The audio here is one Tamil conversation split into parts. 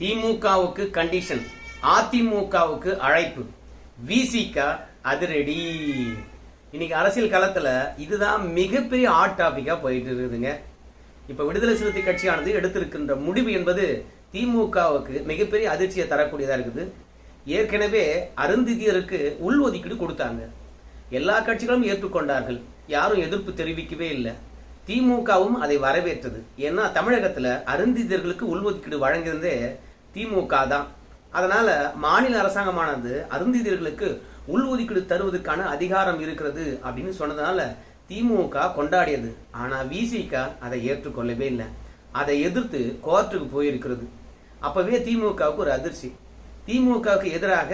திமுகவுக்கு கண்டிஷன் அதிமுகவுக்கு அழைப்பு. விசிக அதிரடி இன்னைக்கு அரசியல் களத்தில் இதுதான் மிகப்பெரிய ஹாட் டாபிக்காக போயிட்டு இருக்குதுங்க. இப்போ விடுதலை சிறுத்தை கட்சியானது எடுத்திருக்கின்ற முடிவு என்பது திமுகவுக்கு மிகப்பெரிய அதிர்ச்சியை தரக்கூடியதாக இருக்குது. ஏற்கனவே அருந்திதியருக்கு உள்ஒதுக்கீடு கொடுத்தாங்க. எல்லா கட்சிகளும் ஏற்றுக்கொண்டார்கள். யாரும் எதிர்ப்பு தெரிவிக்கவே இல்லை. திமுகவும் அதை வரவேற்றது. ஏன்னா தமிழகத்தில் அருந்திதர்களுக்கு உள்ஒதுக்கீடு வழங்கியிருந்தே திமுக தான். அதனால மாநில அரசாங்கமானது அருந்திதர்களுக்கு உள்ஒதுக்கீடு தருவதற்கான அதிகாரம் இருக்கிறது அப்படின்னு சொன்னதுனால திமுக கொண்டாடியது. ஆனா விசிக அதை ஏற்றுக்கொள்ளவே இல்லை. அதை எதிர்த்து கோர்ட்டுக்கு போயிருக்கிறது. அப்பவே திமுகவுக்கு ஒரு அதிர்ச்சி. திமுகவுக்கு எதிராக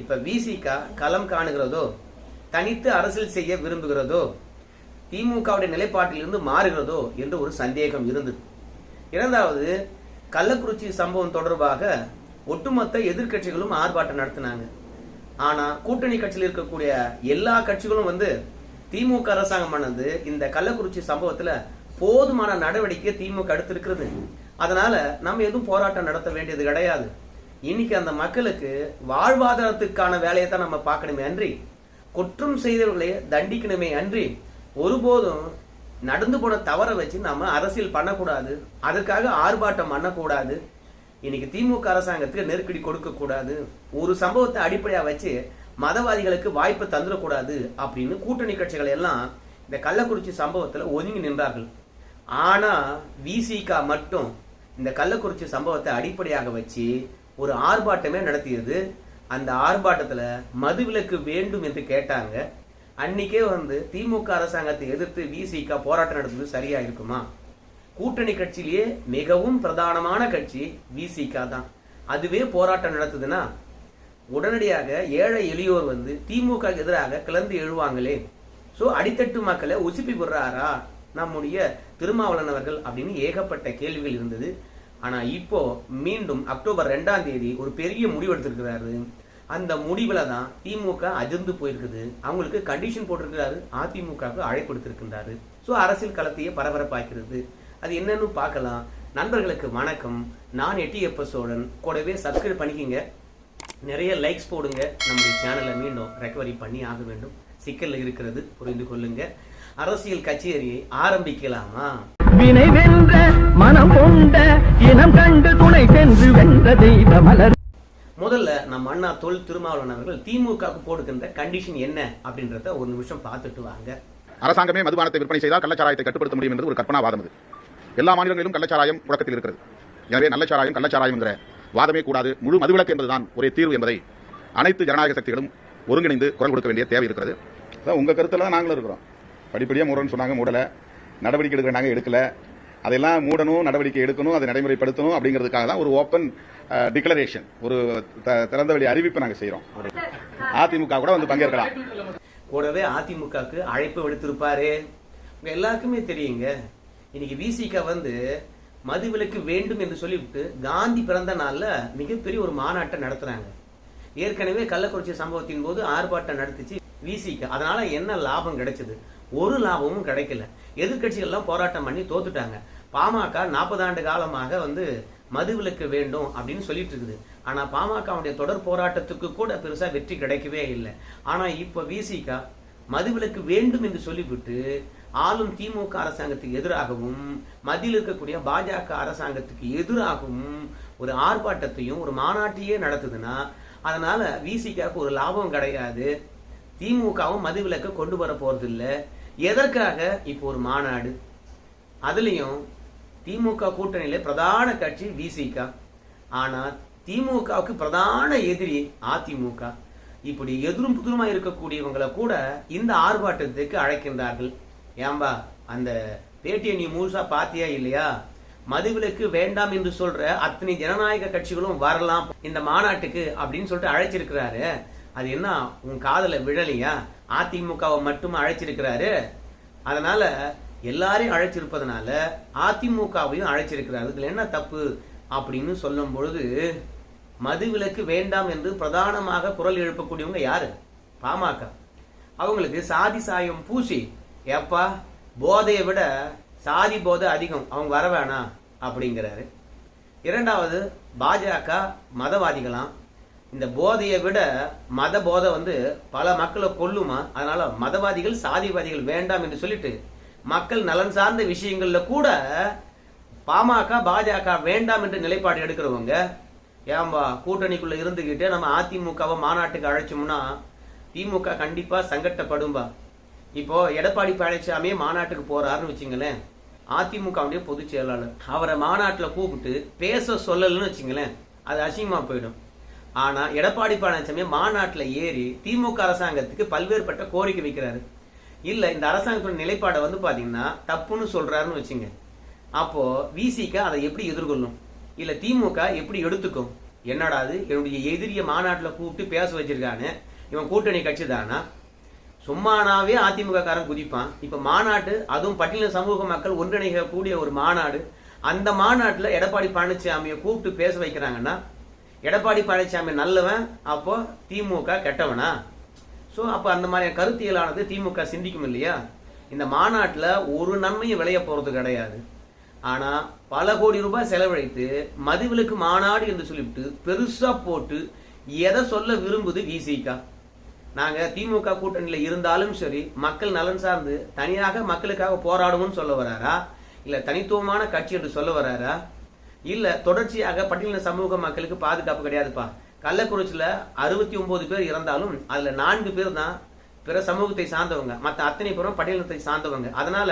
இப்ப விசிக களம் காணுகிறதோ தனித்து அரசியல் செய்ய விரும்புகிறதோ திமுகவுடைய நிலைப்பாட்டிலிருந்து மாறுகிறதோ என்று ஒரு சந்தேகம் இருந்தது. இரண்டாவது கள்ளக்குறிச்சி சம்பவம் தொடர்பாக ஒட்டுமொத்த எதிர்க்கட்சிகளும் ஆர்ப்பாட்டம் நடத்தினாங்க. ஆனால் கூட்டணி கட்சியில் இருக்கக்கூடிய எல்லா கட்சிகளும் வந்து திமுக அரசாங்கமானது இந்த கள்ளக்குறிச்சி சம்பவத்தில் போதுமான நடவடிக்கை திமுக எடுத்திருக்கிறது. அதனால நம்ம எதுவும் போராட்டம் நடத்த வேண்டியது கிடையாது. இன்னைக்கு அந்த மக்களுக்கு வாழ்வாதாரத்துக்கான வேலையை தான் நம்ம பார்க்கணுமே அன்றி குற்றம் செய்தவர்களை தண்டிக்கணுமே அன்றி ஒருபோதும் நடந்து போன தவறை வச்சு நம்ம அரசியல் பண்ணக்கூடாது. அதற்காக ஆர்ப்பாட்டம் பண்ணக்கூடாது. இன்னைக்கு திமுக அரசாங்கத்துக்கு நெருக்கடி கொடுக்க கூடாது ஒரு சம்பவத்தை அடிப்படையா வச்சு மதவாதிகளுக்கு வாய்ப்பு தந்துடக்கூடாது அப்படின்னு கூட்டணி கட்சிகள் எல்லாம் இந்த கள்ளக்குறிச்சி சம்பவத்துல ஒதுங்கி நின்றார்கள். ஆனா விசிகா மட்டும் இந்த கள்ளக்குறிச்சி சம்பவத்தை அடிப்படையாக வச்சு ஒரு ஆர்ப்பாட்டமே நடத்தியது. அந்த ஆர்ப்பாட்டத்துல மதுவிலக்கு வேண்டும் என்று கேட்டாங்க. அன்னைக்கே வந்து திமுக அரசாங்கத்தை எதிர்த்து விசிக போராட்டம் நடத்துவது சரியா இருக்குமா? கூட்டணி கட்சியிலேயே மிகவும் பிரதானமான கட்சி விசிக தான். அதுவே போராட்டம் நடத்துதுன்னா? உடனடியாக ஏழை எளியோர் வந்து திமுக எதிராக கிளந்து எழுவாங்களே. ஸோ அடித்தட்டு மக்களை உசுப்பி விடுறாரா? நம்முடைய திருமாவளவன் அவர்கள் அப்படின்னு ஏகப்பட்ட கேள்விகள் இருந்தது. ஆனால் இப்போ மீண்டும் அக்டோபர் ரெண்டாம் தேதி ஒரு பெரிய முடிவெடுத்திருக்கிறாரு அந்த முடிவில் தான் திமுக அதிர்ந்து போயிருக்குது. அவங்களுக்கு கண்டிஷன் போட்டிருக்கிறாரு. அதிமுகவுக்கு அழைப்பு கொடுத்திருக்கின்றாரு. சோ அரசியல் களத்தையே பரபரப்பாக்கிறது. அது என்னன்னு பார்க்கலாம். நண்பர்களுக்கு வணக்கம். நான் எட்டி எப்ப சோழன். கூடவே சப்ஸ்கிரைப் பண்ணிக்கிங்க. நிறைய லைக்ஸ் போடுங்க. நம்முடைய சேனலை மீண்டும் ரெக்கவரி பண்ணி ஆக வேண்டும். சிக்கல் இருக்கிறது புரிந்து கொள்ளுங்க. அரசியல் கச்சேரியை ஆரம்பிக்கலாமா? வினை வென்ற மனம் கொண்ட இனம் கண்டு துணை சென்று வென்ற தெய்வ மலர் முதல்ல நம்ம அண்ணா தொல் திருமாவளவன் அவர்கள் திமுகவுக்கு போடுகின்ற கண்டிஷன் என்ன அப்படின்றத ஒரு நிமிஷம் பார்த்துட்டு வாங்க. அரசாங்கமே மதுபானத்தை விற்பனை செய்தால் கள்ளச்சாராயத்தை கட்டுப்படுத்த முடியும் என்பது ஒரு கற்பனாவாதம் அது. எல்லா மாநிலங்களிலும் கள்ளச்சாராயம் புழக்கத்தில் இருக்கிறது. எனவே நல்லச்சாராயம் கள்ளச்சாராயம் என்ற வாதமே கூடாது. முழு மதுவிலக்கு என்பதுதான் ஒரே தீர்வு என்பதை அனைத்து ஜனநாயக சக்திகளும் ஒருங்கிணைந்து குரல் கொடுக்க வேண்டிய தேவை இருக்கிறது. அதான் உங்க கருத்துல தான் நாங்களும் இருக்கிறோம். படிப்படியாக மூடன்னு சொன்னாங்க மூடலை. நடவடிக்கை எடுக்கிற நாங்கள் எடுக்கல. அதெல்லாம் மூடணும் நடவடிக்கை எடுக்கணும் அதை நடைமுறைப்படுத்தணும் அப்படிங்கிறதுக்காக தான் ஒரு ஓப்பன் டிக்ளரேஷன் uh, ஒரு த- திறந்த வெளி அறிவிப்பை நாங்க செய்றோம். அதிமுக கூட வந்து பங்கேற்கலாம். கூடவே அதிமுகவுக்கு அழைப்பு விடுத்திருப்பாரு. உங்க எல்லாருக்குமே தெரியுங்க. இன்னைக்கு விசிக வந்து மதுவிலக்கு வேண்டும் என்று சொல்லிவிட்டு காந்தி பிறந்த நாளில் மிகப்பெரிய ஒரு மாநாட்டை நடத்துறாங்க. ஏற்கனவே கள்ளக்குறிச்சி சம்பவத்தின் போது ஆர்ப்பாட்டம் நடத்துச்சு விசிக அதனால என்ன லாபம் கிடைச்சது? ஒரு லாபமும் கிடைக்கல. எதிர்கட்சிகள்லாம் போராட்டம் பண்ணி தோத்துட்டாங்க. பாமக நாற்பது ஆண்டு காலமாக வந்து மதுவிலக்கு வேண்டும் அப்படின்னு சொல்லிட்டு இருக்குது. ஆனால் பாமகவுடைய தொடர் போராட்டத்துக்கு கூட பெருசாக வெற்றி கிடைக்கவே இல்லை. ஆனால் இப்போ விசிகா மதுவிலக்கு வேண்டும் என்று சொல்லிவிட்டு ஆளும் திமுக அரசாங்கத்துக்கு எதிராகவும் மதியில் இருக்கக்கூடிய பாஜக அரசாங்கத்துக்கு எதிராகவும் ஒரு ஆர்ப்பாட்டத்தையும் ஒரு மாநாட்டையே நடத்துதுன்னா அதனால் விசிகாவுக்கு ஒரு லாபம் கிடையாது. திமுகவும் மதுவிலக்கு கொண்டு வர போறது எதற்காக? இப்போ ஒரு மாநாடு. அதுலேயும் திமுக கூட்டணியில் பிரதான கட்சி விசிக ஆனால் திமுகவுக்கு பிரதான எதிரி அதிமுக. இப்படி எதிரும் புதிருமா இருக்கக்கூடியவங்களை கூட இந்த ஆர்ப்பாட்டத்துக்கு அழைக்கின்றார்கள். ஏம்பா அந்த பேட்டியை நீ முழுசா பாத்தியா இல்லையா? மதுவிலக்கு வேண்டாம் என்று சொல்ற அத்தனை ஜனநாயக கட்சிகளும் வரலாம் இந்த மாநாட்டுக்கு அப்படின்னு சொல்லிட்டு அழைச்சிருக்கிறாரு. அது என்ன உன் காதல விழலையா? அதிமுகவை மட்டும் அழைச்சிருக்கிறாரு? அதனால எல்லாரையும் அழைச்சிருப்பதனால அதிமுகவையும் அழைச்சிருக்கிறார். இதுல என்ன தப்பு அப்படின்னு சொல்லும் பொழுது மதுவிலக்கு வேண்டாம் என்று பிரதானமாக குரல் எழுப்பக்கூடியவங்க யாரு? பாமக. அவங்களுக்கு சாதி சாயம் பூசி ஏப்பா போதையை விட சாதி போதை அதிகம் அவங்க வர வேணாம் அப்படிங்கிறாரு. இரண்டாவது பாஜக மதவாதிகளாம். இந்த போதையை விட மத போதை வந்து பல மக்களை கொல்லுமா? அதனால மதவாதிகள் சாதிவாதிகள் வேண்டாம் என்று சொல்லிட்டு மக்கள் நலன் சார்ந்த விஷயங்கள்ல கூட பாமக பாஜக வேண்டாம் என்று நிலைப்பாடு எடுக்கிறவங்க ஏம்பா கூட்டணிக்குள்ள இருந்துகிட்டு நம்ம அதிமுகவை மாநாட்டுக்கு அழைச்சோம்னா திமுக கண்டிப்பா சங்கட்டப்படும்பா. இப்போ எடப்பாடி பழனிசாமியே மாநாட்டுக்கு போறாருன்னு வச்சுங்களேன் அதிமுகவுடைய பொதுச் செயலாளர். அவரை மாநாட்டில் கூப்பிட்டு பேச சொல்லலன்னு வச்சுங்களேன் அது அசிங்கமா போயிடும். ஆனா எடப்பாடி பழனிசாமி மாநாட்டில் ஏறி திமுக அரசாங்கத்துக்கு பல்வேறுபட்ட கோரிக்கை வைக்கிறாரு. இல்லை இந்த அரசாங்கத்தோட நிலைப்பாடை வந்து பார்த்தீங்கன்னா தப்புன்னு சொல்கிறாருன்னு வச்சுங்க. அப்போது விசிக அதை எப்படி எதிர்கொள்ளும்? இல்லை திமுக எப்படி எடுத்துக்கும்? என்னடா அது? என்னுடைய எதிரிய மாநாட்டில் கூப்பிட்டு பேச வச்சிருக்கானு. இவன் கூட்டணி கட்சி தானா சும்மானாவே அதிமுக காரன் குதிப்பான். இப்போ மாநாட்டு அதுவும் பட்டியல சமூக மக்கள் ஒன்றிணைக்கக்கூடிய ஒரு மாநாடு. அந்த மாநாட்டில் எடப்பாடி பழனிசாமியை கூப்பிட்டு பேச வைக்கிறாங்கன்னா எடப்பாடி பழனிசாமி நல்லவன் அப்போ திமுக கெட்டவனா? ஸோ அப்போ அந்த மாதிரியான கருத்தியலானது திமுக சிந்திக்கும் இல்லையா? இந்த மாநாட்டில் ஒரு நன்மையும் விளைய போகிறது கிடையாது. ஆனால் பல கோடி ரூபாய் செலவழித்து மதுவிலுக்கு மாநாடு என்று சொல்லிவிட்டு பெருசாக போட்டு எதை சொல்ல விரும்புது விசிகா? நாங்கள் திமுக கூட்டணியில் இருந்தாலும் சரி மக்கள் நலன் சார்ந்து தனியாக மக்களுக்காக போராடுவோம்னு சொல்ல வராரா? இல்லை தனித்துவமான கட்சி என்று சொல்ல வராரா? இல்லை தொடர்ச்சியாக பட்டியலின சமூக மக்களுக்கு பாதுகாப்பு கிடையாதுப்பா. கள்ளக்குறிச்சியில் அறுபத்தி ஒம்பது பேர் இறந்தாலும் அதில் நான்கு பேர் தான் பிற சமூகத்தை சார்ந்தவங்க. மற்ற அத்தனை பேரும் பட்டியலினத்தை சார்ந்தவங்க. அதனால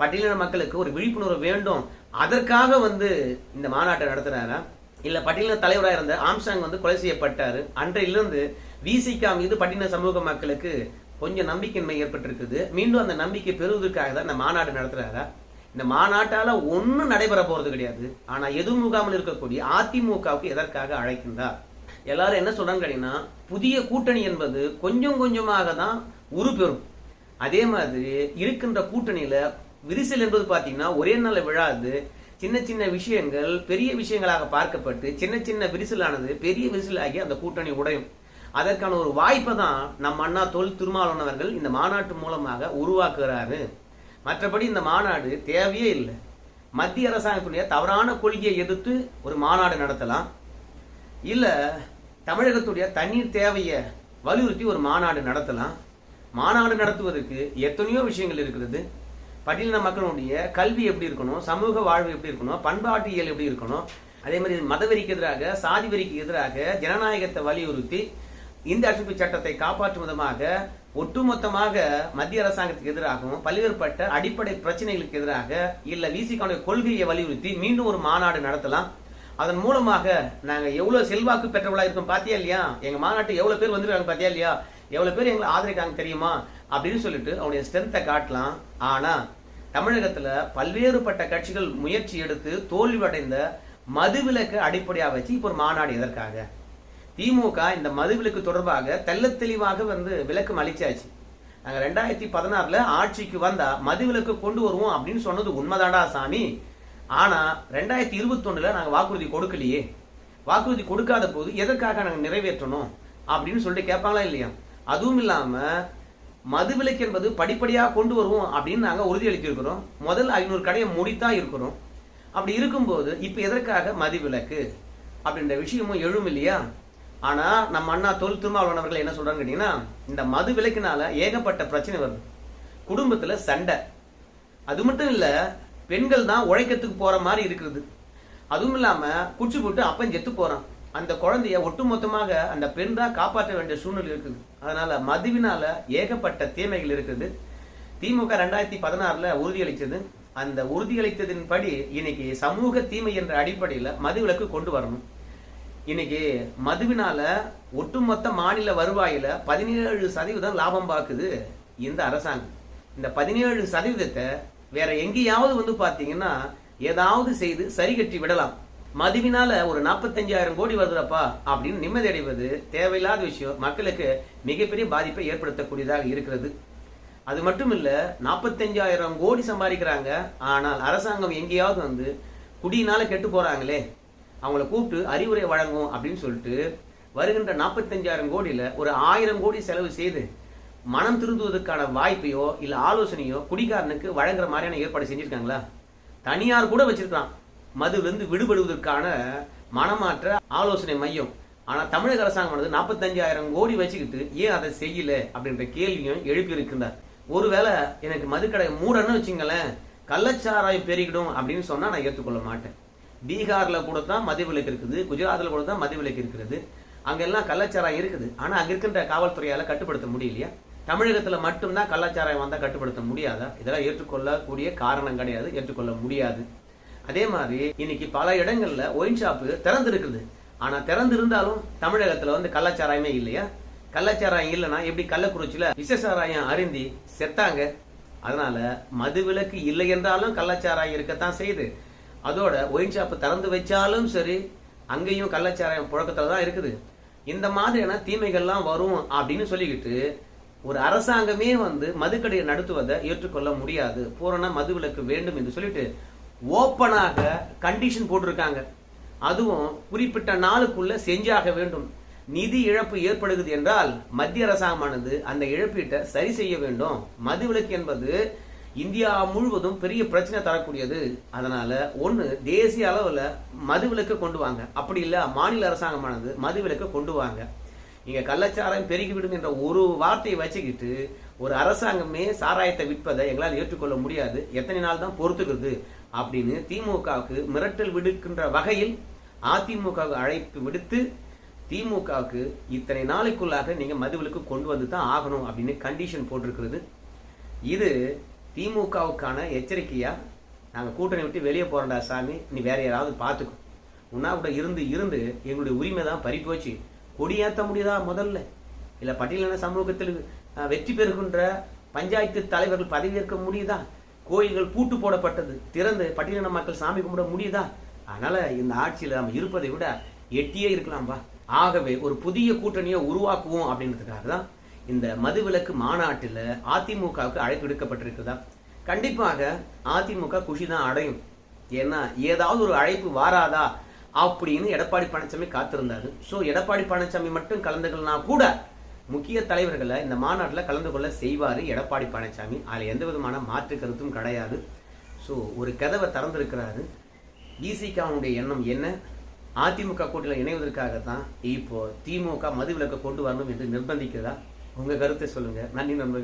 பட்டியலின மக்களுக்கு ஒரு விழிப்புணர்வு வேண்டும். அதற்காக வந்து இந்த மாநாட்டை நடத்துறாரா இல்லை பட்டியலின தலைவராக இருந்த ஆம்சாங் வந்து கொலை செய்யப்பட்டார். அன்றையிலிருந்து விசிகா மீது பட்டியலின சமூக மக்களுக்கு கொஞ்சம் நம்பிக்கையின்மை ஏற்பட்டிருக்குது. மீண்டும் அந்த நம்பிக்கை பெறுவதற்காக தான் இந்த மாநாடு நடத்துறாரா இந்த மாநாட்டால் ஒன்றும் நடைபெற போகிறது கிடையாது. ஆனால் எதுவும் முகாமல் இருக்கக்கூடிய அதிமுகவுக்கு எதற்காக அழைக்கின்றார்? எல்லாரும் என்ன சொல்கிறாங்க கேட்டிங்கன்னா புதிய கூட்டணி என்பது கொஞ்சம் கொஞ்சமாக தான் உருப்பெறும். அதே மாதிரி இருக்கின்ற கூட்டணியில் விரிசல் என்பது பார்த்தீங்கன்னா ஒரே நாளில் விழாது. சின்ன சின்ன விஷயங்கள் பெரிய விஷயங்களாக பார்க்கப்பட்டு சின்ன சின்ன விரிசலானது பெரிய விரிசலாகி அந்த கூட்டணி உடையும். அதற்கான ஒரு வாய்ப்பை தான் நம் அண்ணா தொல் திருமாவளவர்கள் இந்த மாநாட்டு மூலமாக உருவாக்குகிறாரு. மற்றபடி இந்த மாநாடு தேவையே இல்லை. மத்திய அரசாங்கத்துடைய தவறான கொள்கையை எதிர்த்து ஒரு மாநாடு நடத்தலாம். இல்லை தமிழகத்துடைய தண்ணீர் தேவையை வலியுறுத்தி ஒரு மாநாடு நடத்தலாம். மாநாடு நடத்துவதற்கு எத்தனையோ விஷயங்கள் இருக்கிறது. பட்டியலின மக்களுடைய கல்வி எப்படி இருக்கணும் சமூக வாழ்வு எப்படி இருக்கணும் பண்பாட்டியல் எப்படி இருக்கணும் அதே மாதிரி மதவெறிக்கு எதிராக சாதி வெறிக்கு எதிராக ஜனநாயகத்தை வலியுறுத்தி இந்த அரசியல் சட்டத்தை காப்பாற்றும் விதமாக ஒட்டுமொத்தமாக மத்திய அரசாங்கத்துக்கு எதிராகவும் பல்வேறுபட்ட அடிப்படை பிரச்சனைகளுக்கு எதிராக இல்லை விசிகானுடைய கொள்கையை வலியுறுத்தி மீண்டும் ஒரு மாநாடு நடத்தலாம். அதன் மூலமாக நாங்க எவ்வளவு செல்வாக்கு பெற்றவளா இருக்கோம் பாத்தியா இல்லையா? எங்க மாநாட்டு எவ்வளவு பேர் வந்திருக்காங்க பாத்தியா இல்லையா? எவ்வளவு பேர் எங்களை ஆதரிக்காங்க தெரியுமா? அப்படின்னு சொல்லிட்டு அவனுடைய ஸ்ட்ரென்த்தை காட்டலாம். ஆனா தமிழகத்துல பல்வேறுபட்ட கட்சிகள் முயற்சி எடுத்து தோல்வியடைந்த மதுவிலக்கு அடிப்படையாக வச்சு இப்போ ஒரு மாநாடு எதற்காக? திமுக இந்த மதுவிலக்கு தொடர்பாக தெள்ளத் தெளிவாக வந்து விளக்கம் அளிச்சாச்சு. நாங்கள் ரெண்டாயிரத்தி பதினாறுல ஆட்சிக்கு வந்தா மதுவிலக்கு கொண்டு வருவோம் அப்படின்னு சொன்னது உண்மைதாண்டா சாமி. ஆனால் ரெண்டாயிரத்தி இருபத்தொன்னில் நாங்கள் வாக்குறுதி கொடுக்கலையே. வாக்குறுதி கொடுக்காத போது எதற்காக நாங்கள் நிறைவேற்றணும் அப்படின்னு சொல்லிட்டு கேட்பாங்களா இல்லையா? அதுவும் இல்லாம மதுவிலக்கு என்பது படிப்படியாக கொண்டு வருவோம் அப்படின்னு நாங்கள் உறுதியளித்திருக்கிறோம். முதல் ஐநூறு கடையை முடித்தா இருக்கிறோம். அப்படி இருக்கும்போது இப்போ எதற்காக மதுவிலக்கு அப்படின்ற விஷயமும் எழும் இல்லையா? ஆனால் நம்ம அண்ணா தொல் திருமாவளவர்கள் என்ன சொல்கிறான்னு கேட்டிங்கன்னா இந்த மது விலக்கினால ஏகப்பட்ட பிரச்சனை வருது. குடும்பத்தில் சண்டை. அது மட்டும் இல்லை பெண்கள் தான் உழைக்கிறதுக்கு போற மாதிரி இருக்குது. அதுவும் இல்லாம குச்சி போட்டு அப்பன் செத்து போறான். அந்த குழந்தைய ஒட்டுமொத்தமாக அந்த பெண் தான் காப்பாற்ற வேண்டிய சூழ்நிலை இருக்குது. அதனால மதுவினால ஏகப்பட்ட தீமைகள் இருக்குது. திமுக ரெண்டாயிரத்தி பதினாறுல உறுதியளித்தது. அந்த உறுதியளித்ததின் படி இன்னைக்கு சமூக தீமை என்ற அடிப்படையில மதுவிலக்கு கொண்டு வரணும். இன்னைக்கு மதுவினால ஒட்டுமொத்த மாநில வருவாயில பதினேழு சதவீதம் லாபம் பார்க்குது இந்த அரசாங்கம். இந்த பதினேழு சதவீதத்தை வேற எங்கேயாவது வந்து பாத்தீங்கன்னா ஏதாவது செய்து சரி கட்டி விடலாம். மதுவினால ஒரு நாற்பத்தஞ்சாயிரம் கோடி வருதுப்பா அப்படின்னு நிம்மதி அடைவது தேவையில்லாத விஷயம். மக்களுக்கு மிகப்பெரிய பாதிப்பை ஏற்படுத்தக்கூடியதாக இருக்கிறது. அது மட்டும் இல்ல நாற்பத்தஞ்சாயிரம் கோடி சம்பாதிக்கிறாங்க. ஆனால் அரசாங்கம் எங்கேயாவது வந்து குடியினால கெட்டு போறாங்களே அவங்கள கூப்பிட்டு அறிவுரை வழங்கும் அப்படின்னு சொல்லிட்டு வருகின்ற நாற்பத்தஞ்சாயிரம் கோடியில ஒரு ஆயிரம் கோடி செலவு செய்து மனம் திருந்துவதற்கான வாய்ப்பையோ இல்லை ஆலோசனையோ குடிகாரனுக்கு வழங்குற மாதிரியான ஏற்பாடு செஞ்சிருக்காங்களா? தனியார் கூட வச்சிருக்கான் மதுவிலிருந்து விடுபடுவதற்கான மனமாற்ற ஆலோசனை மையம். ஆனால் தமிழக அரசாங்கம் வந்து நாற்பத்தஞ்சாயிரம் கோடி வச்சுக்கிட்டு ஏன் அதை செய்யல அப்படின்ற கேள்வியும் எழுப்பியிருக்கின்றார் ஒருவேளை எனக்கு மதுக்கடை மூடன்னு வச்சுங்களேன் கள்ளச்சாராயம் பெருகிடும் அப்படின்னு சொன்னால் நான் ஏற்றுக்கொள்ள மாட்டேன். பீகாரில் கூட தான் மது விலக்கு இருக்குது குஜராத்தில் கூட தான் மது விலக்கு இருக்கிறது அங்கெல்லாம் கள்ளச்சாராயம் இருக்குது. ஆனால் அங்கே இருக்கின்ற காவல்துறையால் கட்டுப்படுத்த முடியலையா? தமிழகத்தில் மட்டும்தான் கலாச்சாரம் வந்தால் கட்டுப்படுத்த முடியாதா? இதெல்லாம் ஏற்றுக்கொள்ளக்கூடிய காரணம் கிடையாது ஏற்றுக்கொள்ள முடியாது. அதே மாதிரி இன்னைக்கு பல இடங்களில் ஒயின் ஷாப்பு திறந்துருக்குது. ஆனால் திறந்திருந்தாலும் திறந்து இருந்தாலும் வந்து கலாச்சாரமே இல்லையா? கள்ளச்சாராயம் இல்லைன்னா எப்படி கள்ளக்குறிச்சியில் விஷசாராயம் அருந்தி செத்தாங்க? அதனால மதுவிலக்கு இல்லை என்றாலும் கள்ளச்சாராயம் இருக்கத்தான் செய்யுது. அதோட ஒயின் ஷாப்பு திறந்து வச்சாலும் சரி அங்கேயும் கள்ளச்சாராயம் புழக்கத்தில் தான் இருக்குது. இந்த மாதிரியான தீமைகள்லாம் வரும் அப்படின்னு சொல்லிக்கிட்டு ஒரு அரசாங்கமே வந்து மதுக்கடையை நடத்துவதை ஏற்றுக்கொள்ள முடியாது. பூரண மதுவிலக்கு வேண்டும் என்று சொல்லிட்டு ஓப்பனாக கண்டிஷன் போட்டிருக்காங்க. அதுவும் குறிப்பிட்ட நாளுக்குள்ள செஞ்சாக வேண்டும். நிதி இழப்பு ஏற்படுகிறது என்றால் மத்திய அரசாங்கமானது அந்த இழப்பீட்டை சரி செய்ய வேண்டும். மதுவிலக்கு என்பது இந்தியா முழுவதும் பெரிய பிரச்சனை தரக்கூடியது. அதனால ஒன்று தேசிய அளவுல மதுவிலக்கு கொண்டு வாங்க. அப்படி இல்லை மாநில அரசாங்கமானது மதுவிலக்கு கொண்டு வாங்க. இங்க கள்ளச்சாரம் பெருகிவிடும் என்ற ஒரு வார்த்தையை வச்சுக்கிட்டு ஒரு அரசாங்கமே சாராயத்தை விற்பதை எங்களால் ஏற்றுக்கொள்ள முடியாது. எத்தனை நாள் தான் பொறுத்துக்கிறது அப்படின்னு திமுகவுக்கு மிரட்டல் விடுக்கின்ற வகையில் அதிமுகவுக்கு அழைப்பு விடுத்து திமுகவுக்கு இத்தனை நாளைக்குள்ளாக நீங்கள் மதுவிலுக்கு கொண்டு வந்து தான் ஆகணும் அப்படின்னு கண்டிஷன் போட்டிருக்கிறது. இது திமுகவுக்கான எச்சரிக்கையா? நாங்கள் கூட்டணி விட்டு வெளியே போறோம்டா சாமி நீ வேற யாராவது பார்த்துக்கோ. உன்னா கூட இருந்து இருந்து எங்களுடைய உரிமை தான் பறிப்போச்சு. கொடியேற்ற முடியுதா முதல்ல? இல்லை பட்டியலின சமூகத்தில் வெற்றி பெறுகின்ற பஞ்சாயத்து தலைவர்கள் பதவியேற்க முடியுதா? கோயில்கள் பூட்டு போடப்பட்டது திறந்து பட்டியலின மக்கள் சாமி கும்பிட முடியுதா? அதனால் இந்த ஆட்சியில் நம்ம இருப்பதை விட எட்டியே இருக்கலாம்பா ஆகவே ஒரு புதிய கூட்டணியை உருவாக்குவோம் அப்படின்றதுக்காக தான் இந்த மதுவிலக்கு மாநாட்டில் அதிமுகவுக்கு அழைப்பு விடுக்கப்பட்டிருக்குதா கண்டிப்பாக அதிமுக குஷி தான் அடையும். ஏன்னா ஏதாவது ஒரு அழைப்பு வாராதா? அப்படின்னு எடப்பாடி பழனிசாமி காத்திருந்தாரு. ஸோ எடப்பாடி பழனிசாமி மட்டும் கலந்துக்கலனா கூட முக்கிய தலைவர்களை இந்த மாநாட்டில் கலந்து கொள்ள செய்வார் எடப்பாடி பழனிசாமி. அதில் எந்த விதமான மாற்று கருத்தும் கிடையாது. ஸோ ஒரு கதவை திறந்திருக்கிறாரு. பிசிகாவுடைய எண்ணம் என்ன? அதிமுக கூட்டத்தில் இணைவதற்காக தான் இப்போ திமுக மதுவிலக்கை கொண்டு வரணும் என்று நிர்பந்திக்கிறதா? உங்கள் கருத்தை சொல்லுங்கள் நன்றி நண்பர்கள்.